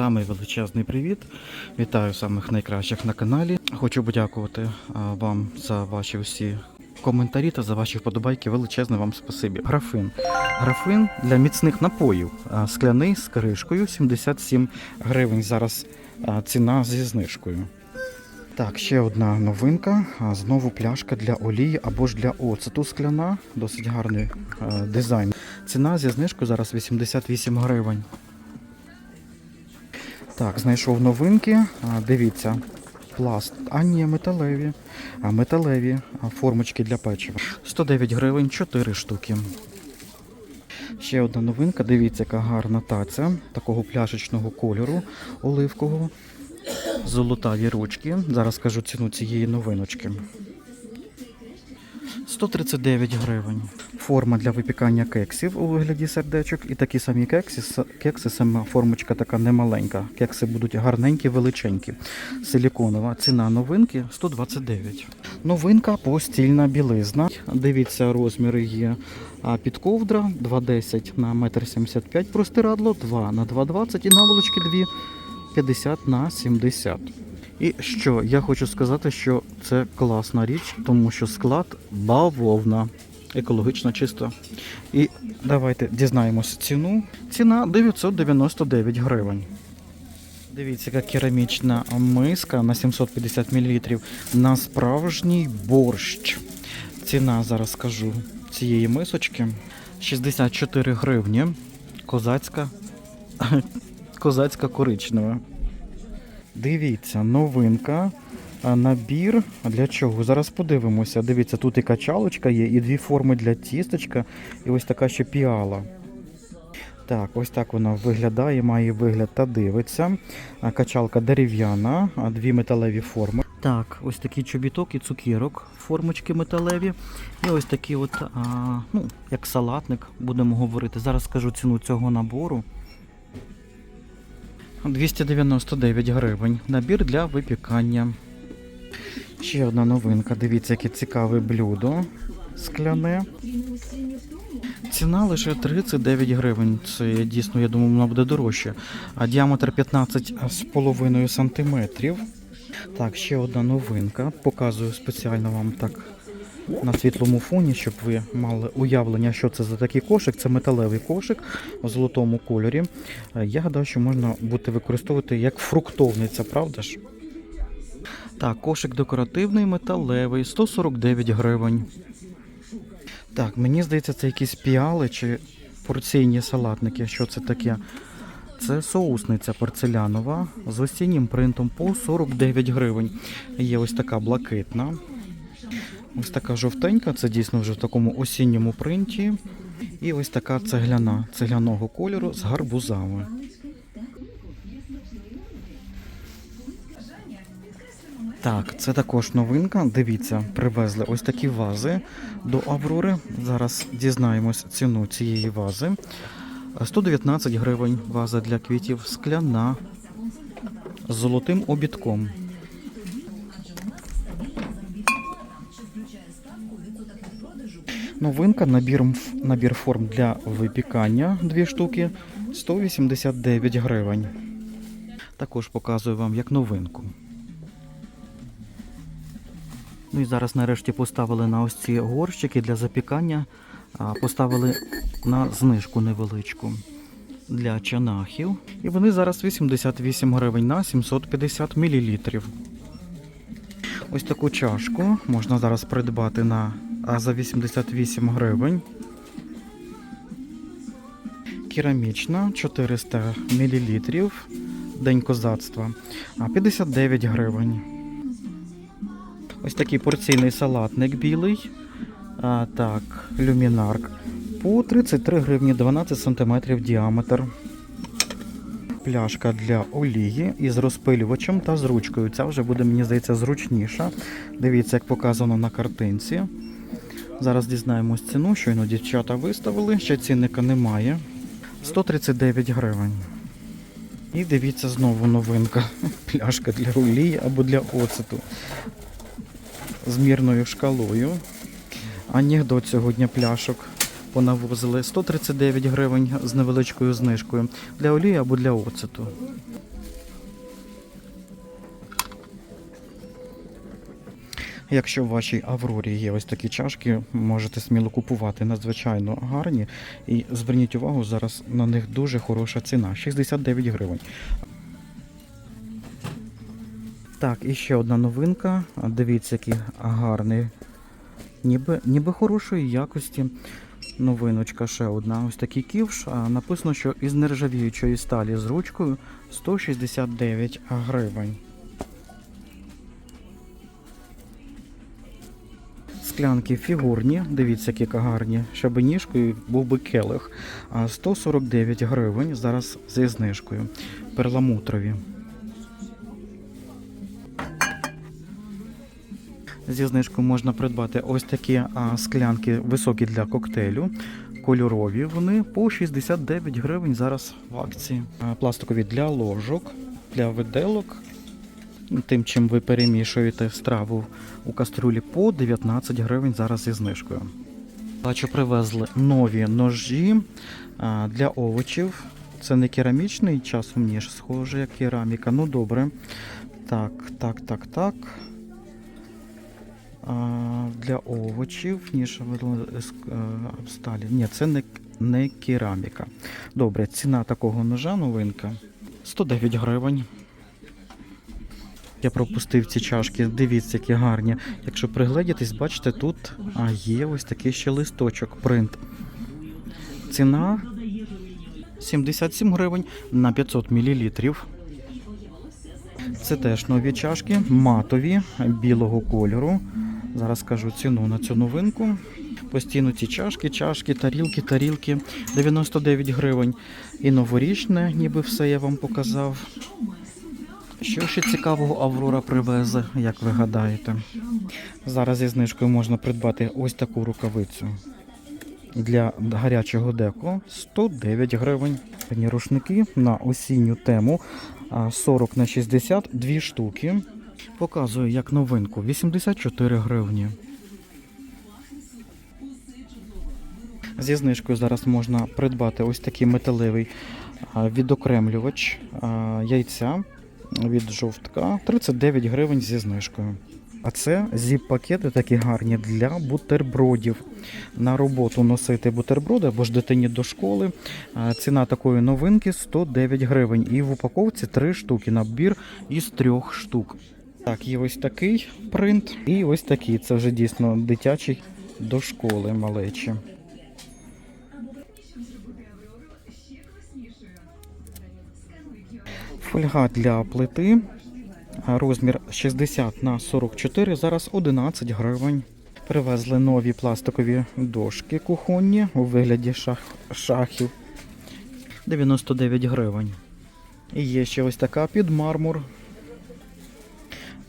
самий величезний привіт. Вітаю самих найкращих на каналі. Хочу подякувати вам за ваші усі коментарі та за ваші вподобайки. Величезне вам спасибі. Графин. Графин для міцних напоїв. Скляний з кришкою 77 гривень. Зараз ціна зі знижкою. Так, ще одна новинка. Знову пляшка для олії або ж для оцету скляна. Досить гарний дизайн. Ціна зі знижкою зараз 88 гривень. Так, знайшов новинки. Дивіться, пласт. А ні, металеві. А металеві формочки для печива. 109 гривень, 4 штуки. Ще одна новинка. Дивіться, яка гарна таця такого пляшечного кольору оливкового. Золотаві ручки. Зараз скажу ціну цієї новиночки. 139 гривень. Форма для випікання кексів у вигляді сердечок. І такі самі кекси, кекси, сама формочка така немаленька. Кекси будуть гарненькі, величенькі. Силіконова. Ціна новинки 129. Новинка постільна білизна. Дивіться, розміри є. А під ковдра 2,10 на 1,75 м простирадло, 2 на 2,20 і наволочки 2 50 на 70. І що я хочу сказати, що це класна річ, тому що склад бавовна, екологічно чисто. І давайте дізнаємося ціну. Ціна 999 гривень. Дивіться, яка керамічна миска на 750 мл на справжній борщ. Ціна зараз скажу цієї мисочки 64 гривні. Козацька, козацька коричнева. Дивіться, новинка. Набір для чого? Зараз подивимося. Дивіться, тут і качалочка є, і дві форми для тісточка, і ось така ще піала. Так, ось так вона виглядає, має вигляд та дивиться. Качалка дерев'яна, дві металеві форми. Так, ось такий чобіток і цукірок, формочки металеві. І ось такий от, а, ну, як салатник, будемо говорити. Зараз скажу ціну цього набору. 299 гривень. Набір для випікання. Ще одна новинка. Дивіться, яке цікаве блюдо скляне. Ціна лише 39 гривень. Це дійсно, я думаю, вона буде дорожче. А діаметр 15,5 сантиметрів. Так, ще одна новинка. Показую спеціально вам так на світлому фоні, щоб ви мали уявлення, що це за такий кошик. Це металевий кошик в золотому кольорі. Я гадаю, що можна буде використовувати як фруктовниця, правда ж? Так, кошик декоративний, металевий, 149 гривень. Так, мені здається, це якісь піали чи порційні салатники. Що це таке? Це соусниця порцелянова з осіннім принтом по 49 гривень. Є ось така блакитна. Ось така жовтенька, це дійсно вже в такому осінньому принті. І ось така цегляна, цегляного кольору з гарбузами. Так, це також новинка. Дивіться, привезли ось такі вази до Аврори. Зараз дізнаємось ціну цієї вази. 119 гривень ваза для квітів, скляна з золотим обідком. Новинка, набір, набір форм для випікання, дві штуки, 189 гривень. Також показую вам як новинку. Ну і зараз нарешті поставили на ось ці горщики для запікання, поставили на знижку невеличку для чанахів. І вони зараз 88 гривень на 750 мл.Ось таку чашку можна зараз придбати на а, за 88 гривень. Керамічна 400 мл. День козацтва. А 59 гривень. Ось такий порційний салатник білий. А, так, люмінарк. По 33 гривні 12 см діаметр. Пляшка для олії із розпилювачем та з ручкою. Ця вже буде, мені здається, зручніша. Дивіться, як показано на картинці. Зараз дізнаємось ціну, щойно дівчата виставили, ще цінника немає. 139 гривень. І дивіться знову новинка. Пляшка для олії або для оцету з мірною шкалою. Анекдот сьогодні пляшок понавозили 139 гривень з невеличкою знижкою для олії або для оцету. Якщо в вашій Аврорі є ось такі чашки, можете сміло купувати надзвичайно гарні. І зверніть увагу, зараз на них дуже хороша ціна 69 гривень. Так, і ще одна новинка. Дивіться, який гарний, ніби, ніби хорошої якості. Новиночка ще одна. Ось такий ківш. Написано, що із нержавіючої сталі з ручкою 169 гривень. Склянки фігурні, дивіться, які гарні. Ще би ніжкою був би келих. 149 гривень зараз зі знижкою. Перламутрові. Зі знижкою можна придбати ось такі склянки високі для коктейлю. Кольорові вони по 69 гривень зараз в акції. Пластикові для ложок, для виделок. Тим, чим ви перемішуєте страву у кастрюлі по 19 гривень зараз зі знижкою. Бачу, привезли нові ножі для овочів. Це не керамічний, часом ніж схоже, як кераміка. Ну добре. Так, так, так, так. Для овочів, ніж е, сталі. Ні, це не, не кераміка. Добре, ціна такого ножа новинка 109 гривень. Я пропустив ці чашки. Дивіться, які гарні. Якщо пригледітись, бачите, тут є ось такий ще листочок, принт. Ціна 77 гривень на 500 мл. Це теж нові чашки, матові, білого кольору. Зараз скажу ціну на цю новинку. Постійно ці чашки, чашки, тарілки, тарілки 99 гривень. І новорічне, ніби все я вам показав. Що ще цікавого Аврора привезе, як ви гадаєте? Зараз зі знижкою можна придбати ось таку рукавицю для гарячого деко 109 гривень. Рушники на осінню тему 40 на 60, дві штуки. Показую як новинку 84 гривні. Зі знижкою зараз можна придбати ось такий металевий відокремлювач яйця від жовтка 39 гривень зі знижкою. А це зіп-пакети такі гарні для бутербродів. На роботу носити бутерброди або ж дитині до школи. Ціна такої новинки 109 гривень. І в упаковці 3 штуки. Набір із трьох штук. Так, є ось такий принт і ось такий. Це вже дійсно дитячий до школи малечі. Фольга для плити. Розмір 60 на 44, зараз 11 гривень. Привезли нові пластикові дошки кухонні у вигляді шах... шахів. 99 гривень. І є ще ось така під мармур.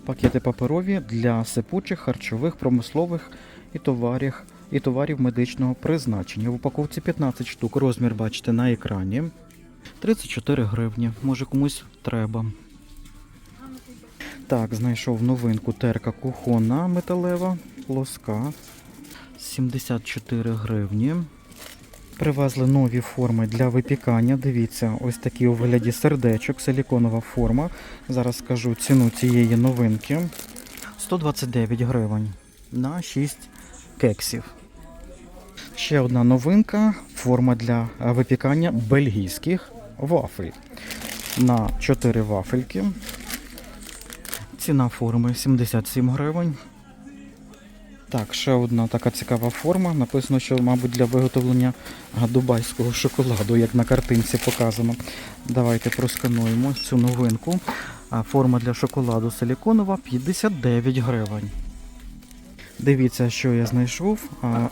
Пакети паперові для сипучих, харчових, промислових і товарів, і товарів медичного призначення. В упаковці 15 штук. Розмір бачите на екрані. 34 гривні. Може комусь треба. Так, знайшов новинку терка кухонна металева, плоска. 74 гривні. Привезли нові форми для випікання. Дивіться, ось такі у вигляді сердечок, силіконова форма. Зараз скажу ціну цієї новинки. 129 гривень на 6 кексів. Ще одна новинка форма для е, випікання бельгійських вафель. На 4 вафельки. Ціна форми 77 гривень. Так, ще одна така цікава форма. Написано, що, мабуть, для виготовлення дубайського шоколаду, як на картинці показано. Давайте проскануємо цю новинку. Форма для шоколаду силіконова 59 гривень. Дивіться, що я знайшов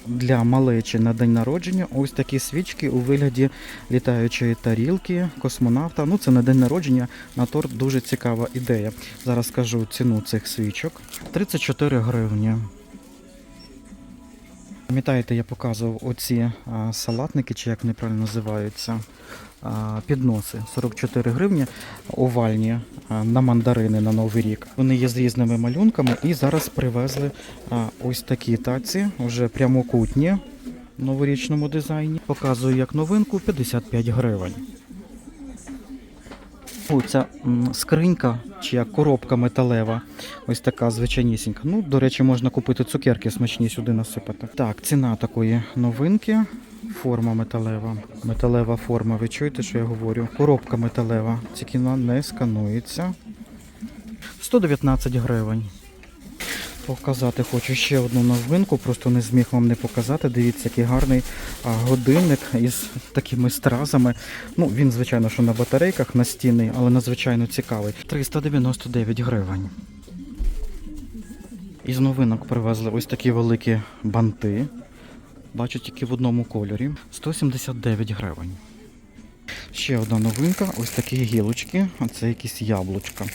для малечі на день народження. Ось такі свічки у вигляді літаючої тарілки, космонавта. Ну, це на день народження на торт дуже цікава ідея. Зараз скажу ціну цих свічок. 34 гривні. Пам'ятаєте, я показував оці салатники, чи як вони правильно називаються, підноси 44 гривні овальні на мандарини на Новий рік. Вони є з різними малюнками і зараз привезли ось такі таці, вже прямокутні в новорічному дизайні. Показую як новинку 55 гривень. О, ця скринька чи як коробка металева. Ось така звичайнісінька. Ну, до речі, можна купити цукерки смачні сюди насипати. Так, ціна такої новинки. Форма металева. Металева форма. Ви чуєте, що я говорю? Коробка металева. Ці кіно не сканується. 119 гривень. Показати хочу ще одну новинку, просто не зміг вам не показати. Дивіться, який гарний годинник із такими стразами. Ну, він, звичайно, що на батарейках настінний, але надзвичайно цікавий. 399 гривень. Із новинок привезли ось такі великі банти. Бачу тільки в одному кольорі. 179 гривень. Ще одна новинка, ось такі гілочки. А це якісь яблучка.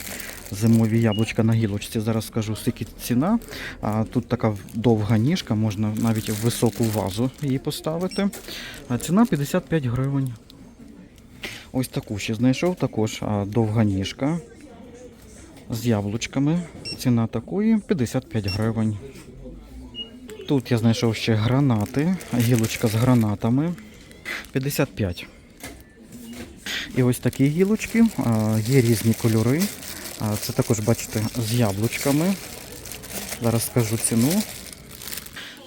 Зимові яблучка на гілочці. Зараз скажу, скільки ціна. А тут така довга ніжка, можна навіть в високу вазу її поставити. А ціна 55 гривень. Ось таку ще знайшов, також довга ніжка з яблучками. Ціна такої 55 гривень. Тут я знайшов ще гранати, гілочка з гранатами 55. І ось такі гілочки, є різні кольори. Це також, бачите, з яблучками. Зараз скажу ціну.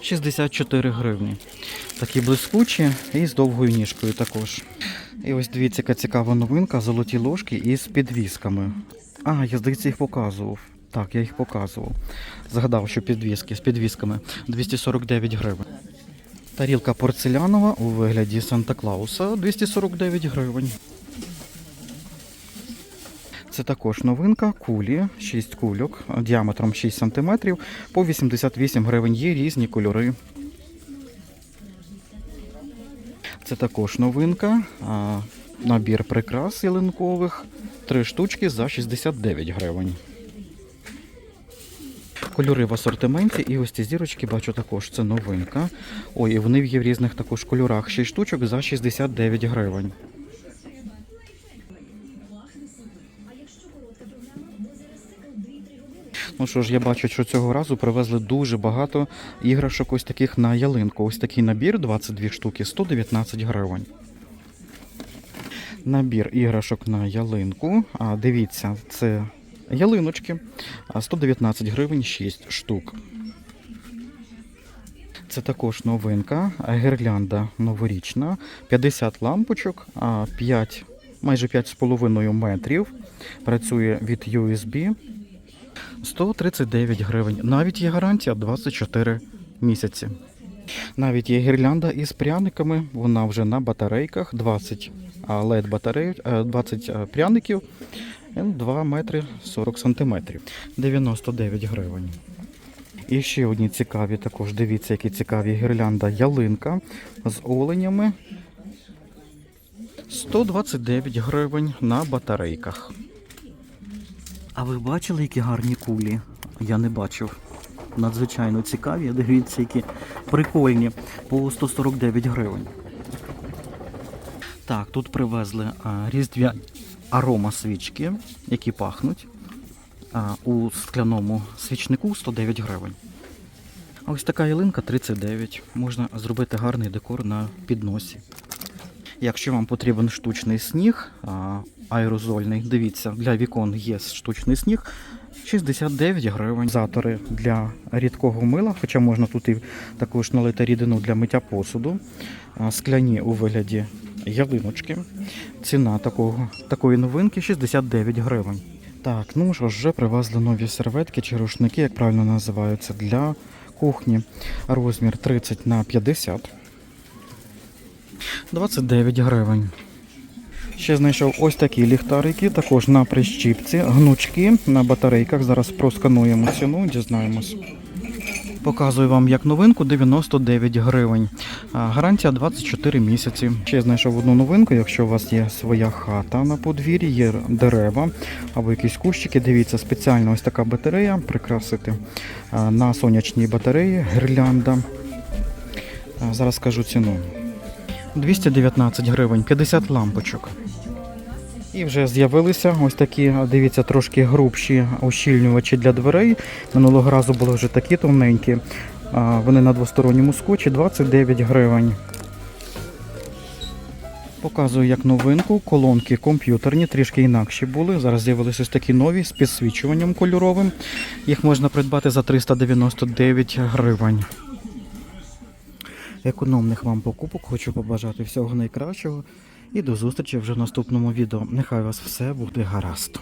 64 гривні. Такі блискучі і з довгою ніжкою також. І ось дивіться, яка цікава новинка, золоті ложки із підвісками. А, я здається, їх показував. Так, я їх показував. Згадав, що підвіски з підвісками 249 гривень. Тарілка порцелянова у вигляді Санта-Клауса 249 гривень. Це також новинка, кулі, 6 кульок діаметром 6 см по 88 гривень. Є різні кольори. Це також новинка, набір прикрас ялинкових, 3 штучки за 69 гривень. Кольори в асортименті і ось ці зірочки бачу також. Це новинка. Ой, і вони є в різних також кольорах. 6 штучок за 69 гривень. Ну що ж, я бачу, що цього разу привезли дуже багато іграшок ось таких на ялинку. Ось такий набір 22 штуки, 119 гривень. Набір іграшок на ялинку. А, дивіться, це ялиночки. 119 гривень 6 штук. Це також новинка, гірлянда новорічна, 50 лампочок, 5, майже 5,5 метрів. Працює від USB. 139 гривень. Навіть є гарантія 24 місяці. Навіть є гірлянда із пряниками, вона вже на батарейках 20 LED батарей, 20 е, пряників, 2 метри 40 сантиметрів. 99 гривень. І ще одні цікаві, також дивіться, які цікаві гірлянда ялинка з оленями. 129 гривень на батарейках. А ви бачили, які гарні кулі? Я не бачив. Надзвичайно цікаві. Дивіться, які прикольні. По 149 гривень. Так, тут привезли а, різдвя арома свічки, які пахнуть. А, у скляному свічнику 109 гривень. А ось така ялинка 39. Можна зробити гарний декор на підносі. Якщо вам потрібен штучний сніг, аерозольний, дивіться, для вікон є штучний сніг. 69 гривень. Затори для рідкого мила, хоча можна тут і також налити рідину для миття посуду. Скляні у вигляді ялиночки. Ціна такого, такої новинки 69 гривень. Так, ну ж, вже привезли нові серветки чи рушники, як правильно називаються, для кухні. Розмір 30 на 50. 29 гривень. Ще знайшов ось такі ліхтарики, також на прищіпці, гнучки на батарейках. Зараз проскануємо ціну, дізнаємось. Показую вам як новинку 99 гривень. Гарантія 24 місяці. Ще знайшов одну новинку, якщо у вас є своя хата на подвір'ї, є дерева або якісь кущики. Дивіться, спеціально ось така батарея, прикрасити на сонячній батареї, гірлянда. Зараз скажу ціну. 219 гривень, 50 лампочок. І вже з'явилися ось такі, дивіться, трошки грубші ущільнювачі для дверей. Минулого разу були вже такі тоненькі. Вони на двосторонньому скотчі 29 гривень. Показую як новинку. Колонки комп'ютерні, трішки інакші були. Зараз з'явилися ось такі нові з підсвічуванням кольоровим. Їх можна придбати за 399 гривень. Економних вам покупок хочу побажати всього найкращого і до зустрічі вже в наступному відео. Нехай вас все буде гаразд.